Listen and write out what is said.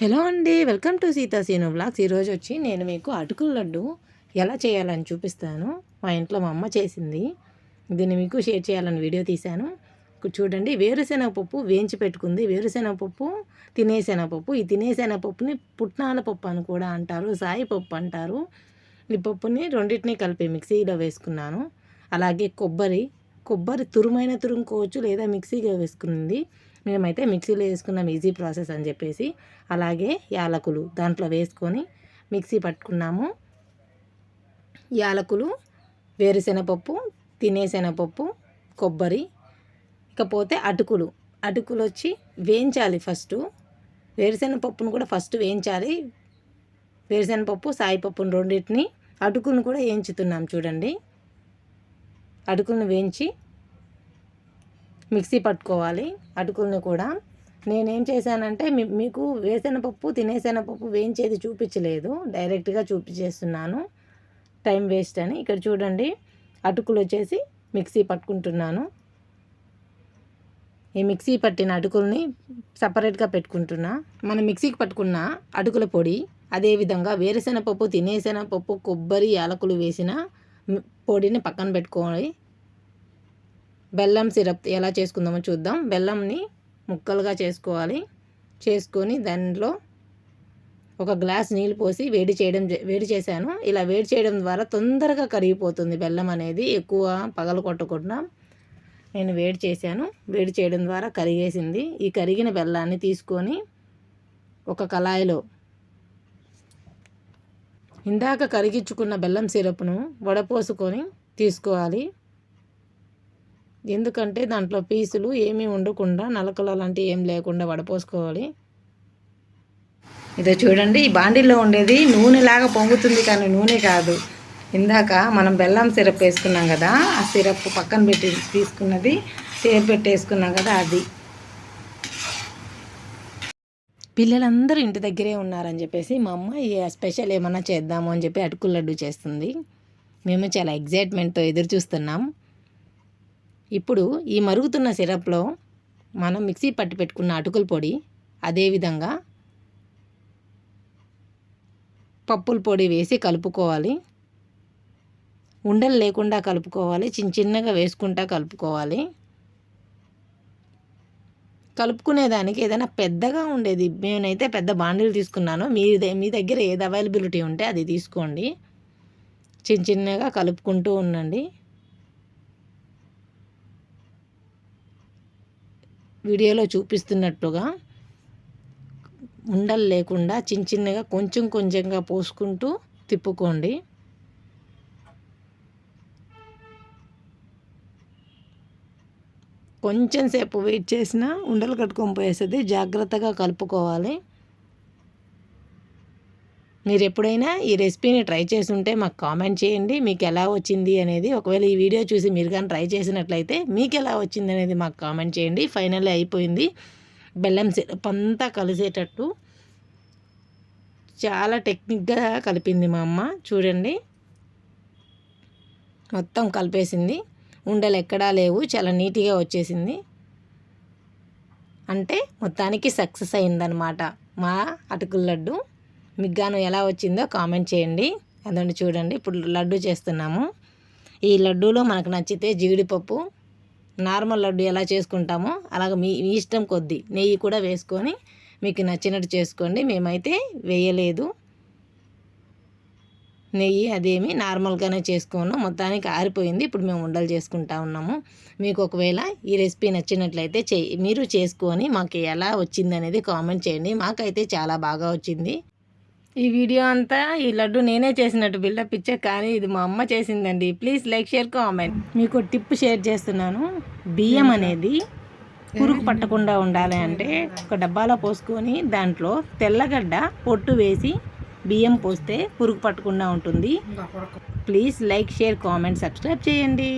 Hello అండి welcome to Seetha Seenu vlogs ఈరోజు వచ్చి నేను మీకు అటుకుల లడ్డు ఎలా చేయాలని చూపిస్తాను. మా ఇంట్లో మా అమ్మ చేసింది. దీన్ని మీకు షేర్ చేయాలని వీడియో తీశాను. చూడండి వేరుశెనగ పప్పు వేయించి పెట్టుకుంది. వేరుశెనగ పప్పు తినేశనగపప్పు ఈ తినేశనగపప్పుని పుట్నాల పప్పు అని కూడా అంటారు సాయి పప్పు అంటారు. ఈ పప్పుని రెండింటిని కలిపి మిక్సీలో వేసుకున్నాను. అలాగే కొబ్బరి కొబ్బరి తురుమైన తురుముకోవచ్చు లేదా మిక్సీగా వేసుకుంది మేమైతే మిక్సీలో వేసుకున్నాం ఈజీ ప్రాసెస్ అని చెప్పేసి. అలాగే యాలకులు దాంట్లో వేసుకొని మిక్సీ పట్టుకున్నాము. యాలకులు వేరుశెనగపప్పు తినేశెనగపప్పు కొబ్బరి ఇకపోతే అటుకులు. అటుకులు వచ్చి వేయించాలి ఫస్ట్. వేరుశెనగపప్పును కూడా ఫస్ట్ వేయించాలి. వేరుశెనగపప్పు సాయిపప్పును రెండింటిని అటుకులను కూడా వేయించుతున్నాం చూడండి. అటుకులను వేయించి మిక్సీ పట్టుకోవాలి అటుకుల్ని కూడా. నేనేం చేశానంటే మీకు వేసనపప్పు తినేసనపప్పు వేయించేది చూపించలేదు. డైరెక్ట్గా చూపించేస్తున్నాను. టైం వేస్ట్ అని. ఇక్కడ చూడండి అటుకులు వచ్చేసి మిక్సీ పట్టుకుంటున్నాను. ఈ మిక్సీ పట్టిన అటుకుల్ని సపరేట్గా పెట్టుకుంటున్నా. మనం మిక్సీకి పట్టుకున్న అటుకుల పొడి అదేవిధంగా వేరుశెనగపప్పు తినేశనగపప్పు కొబ్బరి యాలకులు వేసిన పొడిని పక్కన పెట్టుకోవాలి బెల్లం సిరప్ ఎలా చేసుకుందామో చూద్దాం. బెల్లంని ముక్కలుగా చేసుకోవాలి. చేసుకొని దానిలో ఒక గ్లాస్ నీళ్ళు పోసి వేడి చేయడం వేడి చేశాను. ఇలా వేడి చేయడం ద్వారా తొందరగా కరిగిపోతుంది బెల్లం అనేది. ఎక్కువ పగలు కొట్టకుండా నేను వేడి చేశాను. వేడి చేయడం ద్వారా కరిగేసింది. ఈ కరిగిన బెల్లాన్ని తీసుకొని ఒక కళాయిలో ఇందాక కరిగించుకున్న బెల్లం సిరప్ను వడపోసుకొని తీసుకోవాలి. ఎందుకంటే దాంట్లో పీసులు ఏమీ ఉండకుండా నలకలు అలాంటివి ఏం లేకుండా వడపోసుకోవాలి. ఇదో చూడండి ఈ బాండీలో ఉండేది నూనెలాగా పొంగుతుంది కానీ నూనె కాదు. ఇందాక మనం బెల్లం సిరప్ వేసుకున్నాం కదా ఆ సిరప్ పక్కన పెట్టి తీసుకున్నది సేపు పెట్టేసుకున్నాం కదా అది. పిల్లలందరూ ఇంటి దగ్గరే ఉన్నారని చెప్పేసి మా అమ్మ స్పెషల్ ఏమన్నా చేద్దాము అని చెప్పి అటుకుల లడ్డు చేస్తుంది. మేము చాలా ఎగ్జైట్మెంట్తో ఎదురు చూస్తున్నాం. ఇప్పుడు ఈ మరుగుతున్న సిరప్లో మనం మిక్సీ పట్టి పెట్టుకున్న అటుకుల పొడి అదేవిధంగా పప్పుల పొడి వేసి కలుపుకోవాలి. ఉండలు లేకుండా కలుపుకోవాలి చిన్న చిన్నగా వేసుకుంటా కలుపుకోవాలి. కలుపుకునేదానికి ఏదైనా పెద్దగా ఉండేది నేనైతే పెద్ద బాండీలు తీసుకున్నాను. మీ మీ దగ్గర ఏది అవైలబిలిటీ ఉంటే అది తీసుకోండి. చిన్న చిన్నగా కలుపుకుంటూ ఉండండి. వీడియోలో చూపిస్తున్నట్టుగా ఉండలు లేకుండా చిన్న చిన్నగా కొంచెం కొంచెంగా పోసుకుంటూ తిప్పుకోండి. కొంచెం సేపు వెయిట్ చేసినా ఉండలు కట్టుకొని పోయేస్తుంది జాగ్రత్తగా కలుపుకోవాలి. మీరు ఎప్పుడైనా ఈ రెసిపీని ట్రై చేసి ఉంటే మాకు కామెంట్ చేయండి మీకు ఎలా వచ్చింది అనేది. ఒకవేళ ఈ వీడియో చూసి మీరు కానీ ట్రై చేసినట్లయితే మీకు ఎలా వచ్చింది అనేది మాకు కామెంట్ చేయండి. ఫైనల్లీ అయిపోయింది. బెల్లం సిరప్ అంతా కలిసేటట్టు చాలా టెక్నిక్గా కలిపింది మా అమ్మ. చూడండి. మొత్తం కలిపేసింది. ఉండలు ఎక్కడా లేవు. చాలా నీట్గా వచ్చేసింది. అంటే మొత్తానికి సక్సెస్ అయిందనమాట మా అటుకుల లడ్డు. మీకు గాను ఎలా వచ్చిందో కామెంట్ చేయండి. అదండి చూడండి ఇప్పుడు లడ్డు చేస్తున్నాము. ఈ లడ్డూలో మనకు నచ్చితే జీడిపప్పు నార్మల్ లడ్డు ఎలా చేసుకుంటామో అలాగ మీ మీ ఇష్టం కొద్దీ నెయ్యి కూడా వేసుకొని మీకు నచ్చినట్టు చేసుకోండి. మేమైతే వేయలేదు. నెయ్యి అదేమి నార్మల్గానే చేసుకున్నాం. మొత్తానికి ఆరిపోయింది. ఇప్పుడు మేము ఉండలు చేసుకుంటా ఉన్నాము. మీకు ఒకవేళ ఈ రెసిపీ నచ్చినట్లయితే చే మీరు చేసుకొని మాకు ఎలా వచ్చింది అనేది కామెంట్ చేయండి. మాకైతే చాలా బాగా వచ్చింది. ఈ వీడియో అంతా ఈ లడ్డు నేనే చేసినట్టు బిల్డప్ ఇచ్చే కానీ ఇది మా అమ్మ చేసిందండి. ప్లీజ్ లైక్ షేర్ కామెంట్ మీకు టిప్ షేర్ చేస్తున్నాను. బియ్యం అనేది పురుగు పట్టకుండా ఉండాలి అంటే ఒక డబ్బాలో పోసుకొని దాంట్లో తెల్లగడ్డ పొట్టు వేసి బియ్యం పోస్తే పురుగు పట్టకుండా ఉంటుంది. Please like share comment subscribe చేయండి.